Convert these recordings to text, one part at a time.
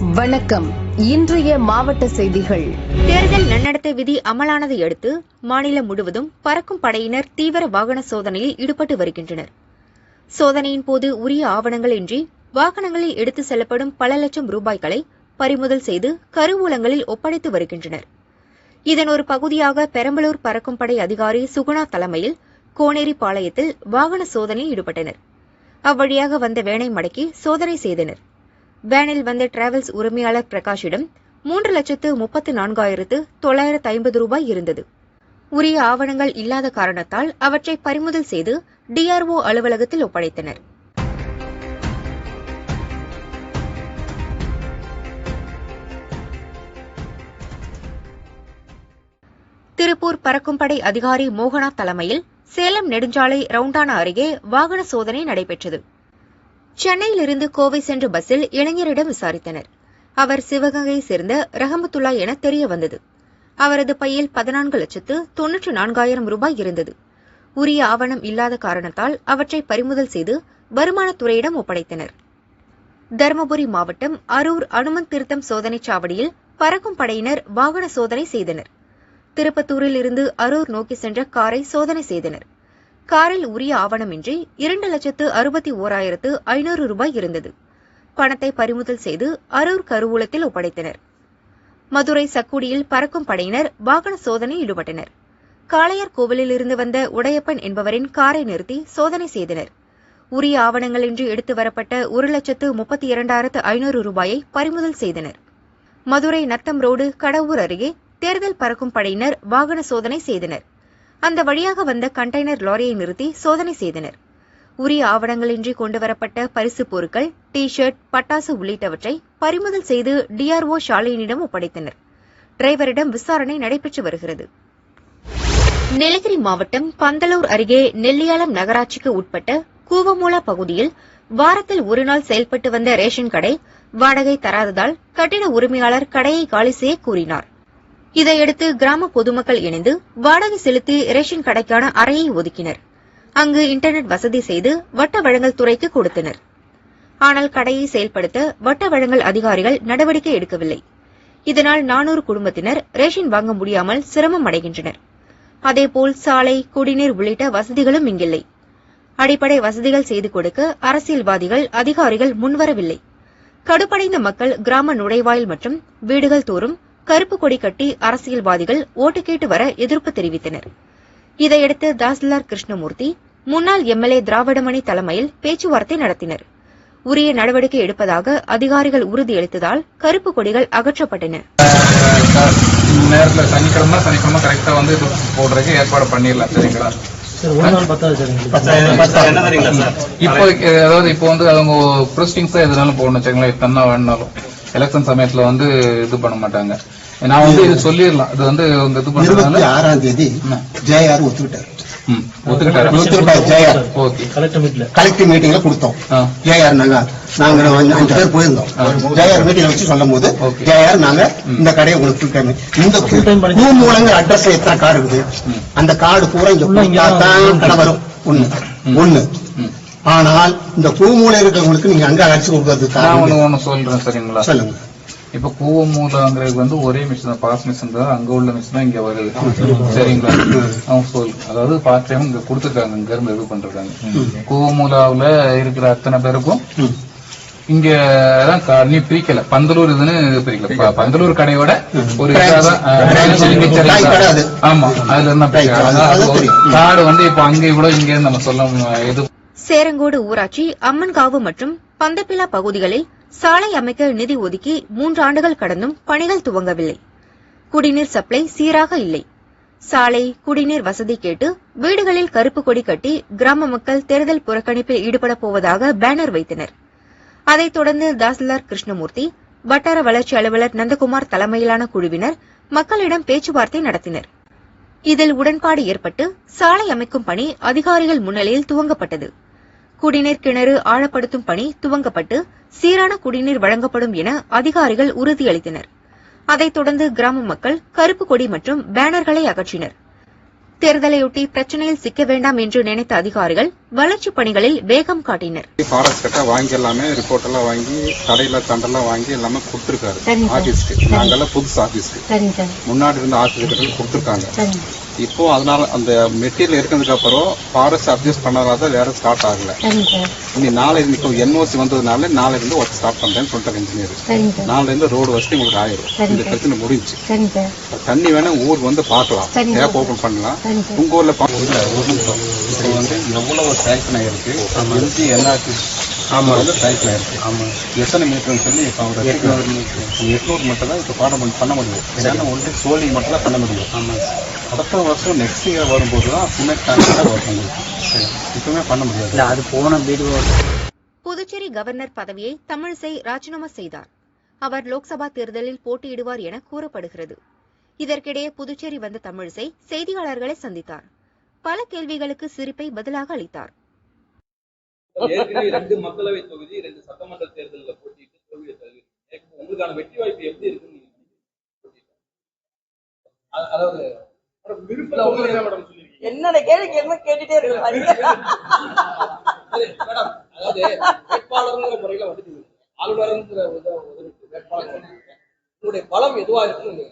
வணக்கம். இன்றைய மாவட்ட செய்திகள். தேர்தல் நன்னடத்தை விதி அமலானதை அடுத்து மாநிலம் முழுவதும் பறக்கும் படையினர் தீவிர வாகன சோதனையில் ஈடுபட்டு வருகின்றனர். சோதனையின் போது உரிய ஆவணங்கள் இன்றி வாகனங்களில் எடுத்து செல்லப்படும் பல லட்சம் ரூபாய்களை பறிமுதல் செய்து கருவூலங்களில் ஒப்படைத்து வருகின்றனர். இதன் ஒரு பகுதியாக பெரம்பலூர் பறக்கும் படை அதிகாரி சுகுணா தலைமையில் கோனேரி பாளையத்தில் வாகன சோதனையில் ஈடுபட்டனர். அவ்வழியாக வந்த வேனை மடக்கி சோதனை செய்தனர். வேனில் வந்த டிராவல்ஸ் உரிமையாளர் பிரகாஷிடம் மூன்று லட்சத்து முப்பத்து நான்காயிரத்து தொள்ளாயிரத்து ஐம்பது ரூபாய் இருந்தது. உரிய ஆவணங்கள் இல்லாத காரணத்தால் அவற்றை பறிமுதல் செய்து டிஆர்ஓ அலுவலகத்தில் ஒப்படைத்தனர். திருப்பூர் பறக்கும்படை அதிகாரி மோகனா தலைமையில் சேலம் நெடுஞ்சாலை ரவுண்டானா அருகே வாகன சோதனை நடைபெற்றது. சென்னையிலிருந்து கோவை சென்ற பஸ்ஸில் இளைஞரிடம் விசாரித்தனர். அவர் சிவகங்கையை சேர்ந்த ரஹமத்துல்லா என தெரிய வந்தது. அவரது பையில் பதினான்கு லட்சத்து தொன்னூற்று நான்காயிரம் ரூபாய் இருந்தது. உரிய ஆவணம் இல்லாத காரணத்தால் அவற்றை பறிமுதல் செய்து வருமானத்துறையிடம் ஒப்படைத்தனர். தருமபுரி மாவட்டம் அரூர் அனுமன் திருத்தம் சோதனைச் சாவடியில் பறக்கும் படையினர் வாகன சோதனை செய்தனர். திருப்பத்தூரில் இருந்து அரூர் நோக்கி சென்ற காரை சோதனை செய்தனர். காரில் உரிய ஆவணமின்றி இரண்டு லட்சத்து அறுபத்தி ஓராயிரத்து ஐநூறு ரூபாய் இருந்தது. பணத்தை பறிமுதல் செய்து அரூர் கருவூலத்தில் ஒப்படைத்தனர். மதுரை சக்குடியில் பறக்கும் படையினர் வாகன சோதனையில் ஈடுபட்டனர். காளையார் கோவிலில் இருந்து வந்த உடையப்பன் என்பவரின் காரை நிறுத்தி சோதனை செய்தனர். உரிய ஆவணங்களின்றி எடுத்து வரப்பட்ட ஒரு லட்சத்து முப்பத்தி இரண்டாயிரத்து ஐநூறு ரூபாயை பறிமுதல் செய்தனர். மதுரை நத்தம் ரோடு கடவூர் அருகே தேர்தல் பறக்கும் படையினர் வாகன சோதனை செய்தனர். அந்த வழியாக வந்த கண்டெய்னர் லாரியை நிறுத்தி சோதனை செய்தனர். உரிய ஆவணங்களின்றி கொண்டுவரப்பட்ட பரிசு பொருட்கள் டி ஷர்ட் பட்டாசு உள்ளிட்டவற்றை பறிமுதல் செய்து டிஆர்ஓ ஷாலினியிடம் ஒப்படைத்தனர். டிரைவரிடம் விசாரணை நடைபெற்று வருகிறது. நீலகிரி மாவட்டம் பந்தலூர் அருகே நெல்லியாலம் நகராட்சிக்கு உட்பட்ட கூவமூலா பகுதியில் வாரத்தில் ஒருநாள் செயல்பட்டு வந்த ரேஷன் கடை வாடகை தராததால் கட்டிட உரிமையாளர் கடையை காலி செய்ய கூறினார். இதையடுத்து கிராம பொதுமக்கள் இணைந்து வாடகை செலுத்தி ரேஷன் கடைக்கான அறையை ஒதுக்கினர். அங்கு இன்டர்நெட் வசதி செய்து வட்ட வழங்கல் துறைக்கு கொடுத்தனர். ஆனால் கடையை செயல்படுத்த வட்ட வழங்கல் அதிகாரிகள் நடவடிக்கை எடுக்கவில்லை. இதனால் நானூறு குடும்பத்தினர் ரேஷன் வாங்க முடியாமல் சிரமம் அடைகின்றனர். அதேபோல் சாலை குடிநீர் உள்ளிட்ட வசதிகளும் இங்கில்லை. அடிப்படை வசதிகள் செய்து கொடுக்க அரசியல்வாதிகள் அதிகாரிகள் முன்வரவில்லை. கடுப்படைந்த மக்கள் கிராம நுழைவாயில் மற்றும் வீடுகள் தோறும் கருப்பு கொடி கட்டி அரசியல்வாதிகள் ஓட்டு கேட்டு வர எதிர்ப்பு தெரிவித்தனர். இதையடுத்து தாசில்தார் கிருஷ்ணமூர்த்தி முன்னாள் எம்எல்ஏ திராவிடமணி தலைமையில் பேச்சுவார்த்தை நடத்தினர். உரிய நடவடிக்கை எடுப்பதாக அதிகாரிகள் உறுதியளித்ததால் கருப்பு கொடிகள் அகற்றப்பட்டன. நேரத்துல சனிக்கிழமை சனிக்கிழமை கரெக்டா வந்து போடுறதுக்கு ஏற்பாடு பண்ணிடலாம் சரிங்களா. இப்போ அதாவது இப்போ வந்து அவங்க ப்ரொஸ்டிங்ஸ் எதுனாலும் போடணும் வச்சுங்களேன் இத்தனை வேணாலும். எலெக்ஷன் சமயத்துல வந்து இது பண்ண மாட்டாங்க. நான் வந்து இது சொல்லிடலாம். இது வந்து அவங்க இது பண்றதுனால ஆறாம் தேதி ஜேஆர் ஒத்துக்கிட்டாரு. கலெக்டர் மீட்டிங்ல கொடுத்தோம். ஜேஆர் நாங்க நாங்க அஞ்சு பேர் போயிருந்தோம். ஜேஆர் மீட்டிங்ல வச்சு சொல்லும் போது. ஜேஆர் நாங்க இந்த கடையை உங்களுக்கு இந்த பண்ணி- பூ மூலங்க அட்ரஸ் எத்தனை கார்டு இருக்குது? அந்த கார்டு பூரா இங்க தான் கடை வரும். ஒண்ணு. ஒண்ணு. ஆனால் இந்த பூ மூலை இருக்கிறவங்களுக்கு நீங்க அங்க அடிச்சு கொடுக்கறது நான் ஒண்ணு சொல்றேன் சரிங்களா? சொல்லுங்க. இப்ப கூவமூலங்கிறது வந்து ஒரே மிஷின் தான். பாஸ் மிஷின் தான். அங்க உள்ள மிஷின் தான் இங்க வருது. சரிங்களா? அவங்க சொல் அதாவது பார்ட் டைம் இங்க கொடுத்துருக்காங்க. இங்க இருந்து இது பண்றாங்க. கூவமூலாவுல இருக்கிற அத்தனை பேருக்கும். இங்க நீ பிரிக்கல. பந்தலூர் இதுன்னு பிரிக்கல. பந்தலூர் கடையோட ஒரு கடை. ஆமா. அதுல இருந்தா. கார்டு வந்து இப்ப அங்க கூட இங்க இருந்து நம்ம சொல்ல இது சேரங்கோடு ஊராட்சி அம்மன்காவு மற்றும் பந்தப்பிலா பகுதிகளில் சாலை அமைக்க நிதி ஒதுக்கி மூன்று ஆண்டுகள் கடந்தும் பணிகள் துவங்கவில்லை. குடிநீர் சப்ளை சீராக இல்லை. சாலை குடிநீர் வசதி கேட்டு வீடுகளில் கருப்பு கொடி கட்டி கிராம மக்கள் தேர்தல் புறக்கணிப்பில் ஈடுபடப் போவதாக பேனர் வைத்தனர். அதைத் தொடர்ந்து தாசில்தார் கிருஷ்ணமூர்த்தி வட்டார வளர்ச்சி அலுவலர் நந்தகுமார் தலைமையிலான குழுவினர் மக்களிடம் பேச்சுவார்த்தை நடத்தினர். இதில் உடன்பாடு ஏற்பட்டு சாலை அமைக்கும் பணி அதிகாரிகள் முன்னிலையில் துவங்கப்பட்டது. குடிநீர் கிணறு ஆழப்படுத்தும் பணி துவங்கப்பட்டு சீரான குடிநீர் வழங்கப்படும் என அதிகாரிகள் உறுதியளித்தனர். அதைத் தொடர்ந்து கிராம மக்கள் கருப்பு கொடி மற்றும் பேனர்களை அகற்றினர். தேர்தலையொட்டி பிரச்சனையில் சிக்க வேண்டாம் என்று நினைத்த அதிகாரிகள் வளர்ச்சிப் பணிகளில் வேகம் காட்டினர். ஃபாரஸ்ட் கிட்ட வாங்கி எல்லாமே ரிப்போர்ட் எல்லாம் வாங்கி தடையில தண்டெல்லாம் வாங்கி எல்லாமே கொடுத்துருக்காரு. ஆபீஸ்க்கு நாங்கெல்லாம் புதுசு ஆபீஸ்க்கு முன்னாடி இருந்த ஆபீஸ் கிட்ட கொடுத்துருக்காங்க. இப்போ அதனால அந்த மெட்டீரியல் இருக்கிறதுக்கு அப்புறம் ஃபாரஸ்ட் அட்ஜஸ்ட் பண்ணாத வேற ஸ்டார்ட் ஆகல. இனி நாளை இப்போ என்ஓசி வந்ததுனால நாளை இருந்து ஒர்க் ஸ்டார்ட் பண்றேன்னு சொல்லிட்டாங்க இன்ஜினியர் சரிங்க சார். நாளை இருந்து ரோடு வசதி உங்களுக்கு ஆயிரும். இந்த பிரச்சனை முடிஞ்சு தண்ணி வேணா ஊருக்கு வந்து பார்க்கலாம். டேப் ஓபன் பண்ணலாம். உங்க ஊர்ல பா- இல்ல, ஒரு நிமிஷம். இப்போ வந்து எவ்வளவு சேங்ஷன் ஆயிருக்கு எல்ஜி என்ஆர்டி ஆமா. வந்து சேங்ஷன் ஆயிருக்கு ஆமா. எத்தனை மீட்டர்னு சொல்லி இப்போ அவர் எட்நூறு மீட்டர் எட்நூறு மட்டும் தான் இப்போ பாடம் பண்ண- பண்ண முடியும் ஏன்னா ஒன்று சோழி மட்டும் தான் பண்ண முடியும். ஆமா. அடுத்த வருஷம் நெக்ஸ்ட் இயர் வரும்போது தான் சிமெண்ட் டேங்க் வரும் இப்பவுமே பண்ண முடியாது. அது போன வீடு புதுச்சேரி கவர்னர் பதவியை தமிழிசை ராஜினாமா செய்தார். அவர் லோக்சபா தேர்தலில் போட்டியிடுவார் என கூறப்படுகிறது. இதற்கிடையே புதுச்சேரி வந்த தமிழிசை செய்தியாளர்களை சந்தித்தார். பல கேள்விகளுக்கு சிரிப்பை பதிலாக அளித்தார். ரெண்டு மக்களவை தொகுதி ரெண்டு சட்டமன்ற தேர்தலில் போட்டிட்டு தோல்வியை தழுவி உங்களுக்கான வெற்றி வாய்ப்பு எப்படி இருக்குன்னு அதாவது என்னோட கேள்விக்கு என்ன கேட்டுட்டே இருக்கு மேடம் அதாவது வேட்பாளர்ங்கிற முறையில வந்துட்டு ஆளுநருங்கிற வேட்பாளர் உங்களுடைய பலம் எதுவா இருக்குன்னு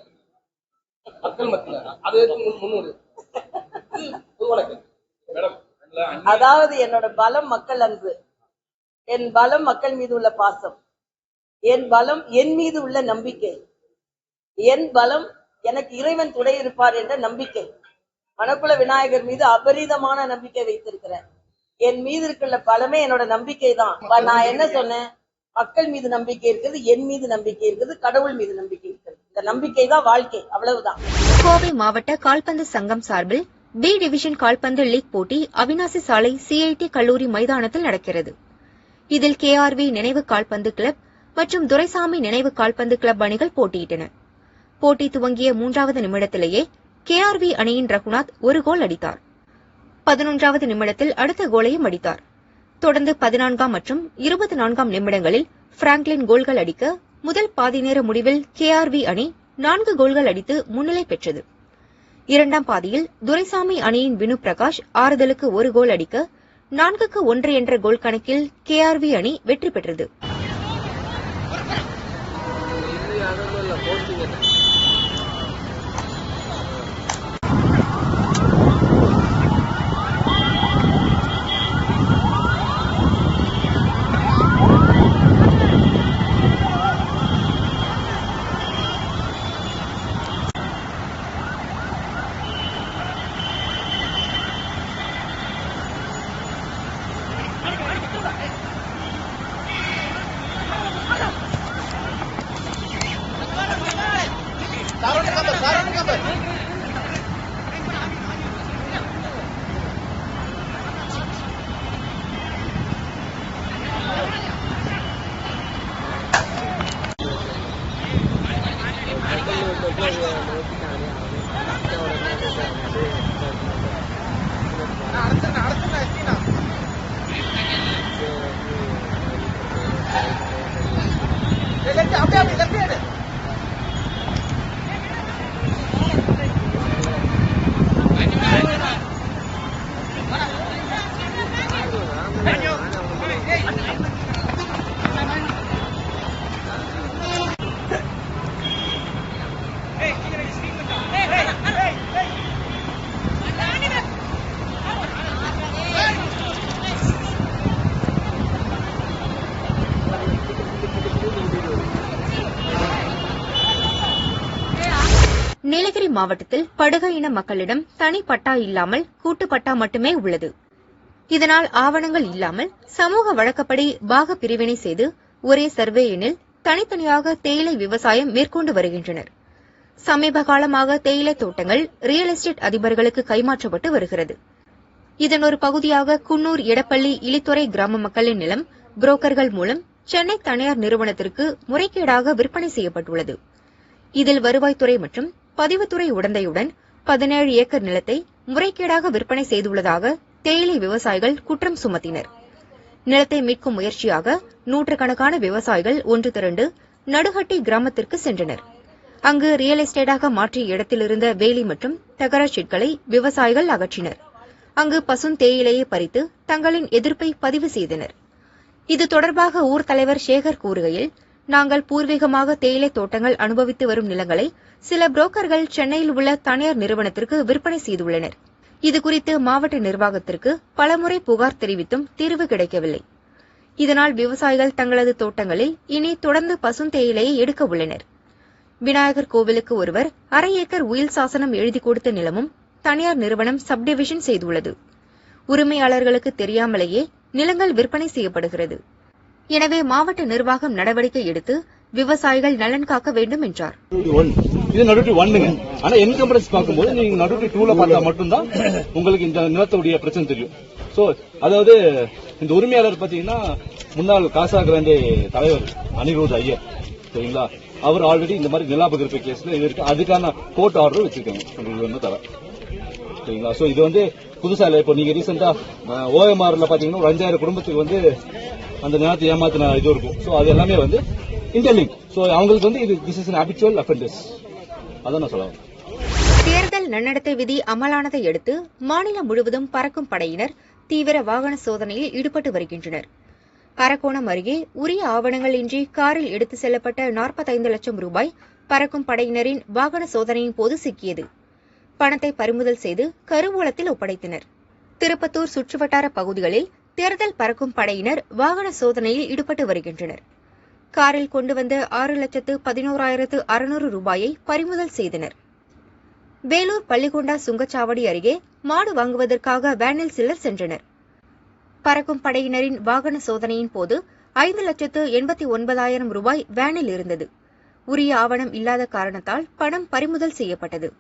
மக்கள் மத்தியில அது முன்னோடி இது பொதுவான கேள்வி. மேடம் இல்ல, அந்நிய- அதாவது என்னோட பலம் மக்கள் அன்பு. என் பலம் மக்கள் மீது உள்ள பாசம். என் பலம் என் மீது உள்ள நம்பிக்கை. என் பலம் எனக்கு இறைவன் துணை இருப்பார் என்ற நம்பிக்கை. மணக்குள விநாயகர் மீது அபரீதமான நம்பிக்கை வைத்திருக்கிறேன். என் மீது இருக்கிற பலமே என்னோட நம்பிக்கை தான். நான் என்ன சொன்னேன்? மக்கள் மீது நம்பிக்கை இருக்குது என் மீது நம்பிக்கை இருக்குது கடவுள் மீது நம்பிக்கை இருக்குது இந்த நம்பிக்கை தான் வாழ்க்கை. அவ்வளவுதான். கோவை மாவட்ட கால்பந்து சங்கம் சார்பில் பி டிவிஷன் கால்பந்து லீக் போட்டி அவினாசி சாலை சிஐடி கல்லூரி மைதானத்தில் நடக்கிறது. இதில் கேஆர்வி நினைவு கால்பந்து கிளப் மற்றும் துரைசாமி நினைவு கால்பந்து கிளப் அணிகள் போட்டியிட்டன. போட்டி துவங்கிய மூன்றாவது நிமிடத்திலேயே கேஆர்வி அணியின் ரகுநாத் ஒரு கோல் அடித்தார். பதினொன்றாவது நிமிடத்தில் அடுத்த கோலையும் அடித்தார். தொடர்ந்து பதினான்காம் மற்றும் இருபத்தி நான்காம் நிமிடங்களில் பிராங்க்லின் கோல்கள் அடிக்க முதல் பாதி நேர முடிவில் கேஆர்வி அணி நான்கு கோல்கள் அடித்து முன்னிலை பெற்றது. இரண்டாம் பாதியில் துரைசாமி அணியின் வினு பிரகாஷ் ஆறுதலுக்கு ஒரு கோல் அடிக்க நான்குக்கு ஒன்று என்ற கோல் கணக்கில் கேஆர்வி அணி வெற்றி பெற்றது. மாவட்டத்தில் படுக இன மக்களிடம் தனி பட்டா இல்லாமல் கூட்டு பட்டா மட்டுமே உள்ளது. இதனால் ஆவணங்கள் இல்லாமல் சமூக வழக்கப்படி பாக பிரிவினை செய்து ஒரே சர்வே எண்ணில் தனித்தனியாக தேயிலை விவசாயம் மேற்கொண்டு வருகின்றனர். சமீப காலமாக தேயிலை தோட்டங்கள் ரியல் எஸ்டேட் அதிபர்களுக்கு கைமாற்றப்பட்டு வருகிறது. இதன் ஒரு பகுதியாக குன்னூர் எடப்பள்ளி இலித்துறை கிராம மக்களின் நிலம் புரோக்கர்கள் மூலம் சென்னை தனியார் நிறுவனத்திற்கு முறைகேடாக விற்பனை செய்யப்பட்டுள்ளது. இதில் வருவாய்த்துறை மற்றும் பதிவுத்துறை உடந்தையுடன் பதினேழு ஏக்கர் நிலத்தை முறைகேடாக விற்பனை செய்துள்ளதாக தேயிலை விவசாயிகள் குற்றம் சுமத்தினர். நிலத்தை மீட்கும் முயற்சியாக நூற்றுக்கணக்கான விவசாயிகள் ஒன்று திரண்டு நடுஹட்டி கிராமத்திற்கு சென்றனர். அங்கு ரியல் எஸ்டேட்டாக மாற்றிய இடத்திலிருந்த வேலி மற்றும் தகர ஷீட்களை விவசாயிகள் அகற்றினர். அங்கு பசும் தேயிலையை பறித்து தங்களின் எதிர்ப்பை பதிவு செய்தனர். இது தொடர்பாக ஊர் தலைவர் சேகர் கூறுகையில் நாங்கள் பூர்வீகமாக தேயிலை தோட்டங்கள் அனுபவித்து வரும் நிலங்களை சில புரோக்கர்கள் சென்னையில் உள்ள தனியார் நிறுவனத்திற்கு விற்பனை செய்துள்ளனர். இதுகுறித்து மாவட்ட நிர்வாகத்திற்கு பலமுறை புகார் தெரிவித்தும் தீர்வு கிடைக்கவில்லை. இதனால் விவசாயிகள் தங்களது தோட்டங்களில் இனி தொடர்ந்து பசும் தேயிலையை எடுக்க உள்ளனர். விநாயகர் கோவிலுக்கு ஒருவர் அரை ஏக்கர் உயில் சாசனம் எழுதி கொடுத்த நிலமும் தனியார் நிறுவனம் சப்டிவிஷன் செய்துள்ளது. உரிமையாளர்களுக்கு தெரியாமலேயே நிலங்கள் விற்பனை செய்யப்படுகிறது. எனவே மாவட்ட நிர்வாகம் நடவடிக்கை எடுத்து விவசாயிகள் நலன் காக்க வேண்டும் என்றார். இது நடுட்டு ஒன்னுங்க. ஆனா என்கம்பரன்ஸ் பார்க்கும்போது நீங்க நடுட்டு டூல பார்த்தா மட்டும்தான் உங்களுக்கு இந்த நிலத்துடைய பிரச்சனை தெரியும். சோ அதாவது இந்த உரிமையாளர் பாத்தீங்கன்னா முன்னாள் காசா கிராண்டே தலைவர் அனிருத் ஐயர் சரிங்களா? அவர் ஆல்ரெடி இந்த மாதிரி நிலாபகிர்ப்பு கேஸ்ல இது இருக்கு. அதுக்கான கோர்ட் ஆர்டர் வச்சிருக்காங்க. உங்களுக்கு வந்து தர. சரிங்களா? சோ இது வந்து புதுசா இல்ல. இப்போ நீங்க ரீசெண்டா ஓஎம்ஆர்ல பாத்தீங்கன்னா ஒரு அஞ்சாயிரம் குடும்பத்துக்கு வந்து அந்த நேரத்தை ஏமாத்தின இது இருக்கும். ஸோ அது எல்லாமே வந்து இன்டர்லிங்க் ஸோ அவங்களுக்கு வந்து இது திஸ் இஸ் ஹாபிச்சுவல் அஃபெண்டர்ஸ் அதான் நான் சொல்லுவேன் தேர்தல் நன்னடத்தை விதி அமலானதை அடுத்து மாநிலம் முழுவதும் பறக்கும் படையினர் தீவிர வாகன சோதனையில் ஈடுபட்டு வருகின்றனர். அரக்கோணம் அருகே உரிய ஆவணங்கள் இன்றி காரில் எடுத்து செல்லப்பட்ட 45 லட்சம் ரூபாய் பறக்கும் படையினரின் வாகன சோதனையின் போது சிக்கியது. பணத்தை பறிமுதல் செய்து கருவூலத்தில் ஒப்படைத்தனர். திருப்பத்தூர் சுற்றுவட்டார பகுதிகளில் தேர்தல் பறக்கும் படையினர் வாகன சோதனையில் ஈடுபட்டு வருகின்றனர். காரில் கொண்டு வந்த ஆறு லட்சத்து பதினோராயிரத்து அறுநூறு ரூபாயை பறிமுதல் செய்தனர். வேலூர் பள்ளிகொண்டா சுங்கச்சாவடி அருகே மாடு வாங்குவதற்காக வேனில் சிலர் சென்றனர். பறக்கும் படையினரின் வாகன சோதனையின் போது ஐந்து லட்சத்து எண்பத்தி ஒன்பதாயிரம் ரூபாய் வேனில் இருந்தது. உரிய ஆவணம் இல்லாத காரணத்தால் பணம் பறிமுதல் செய்யப்பட்டது.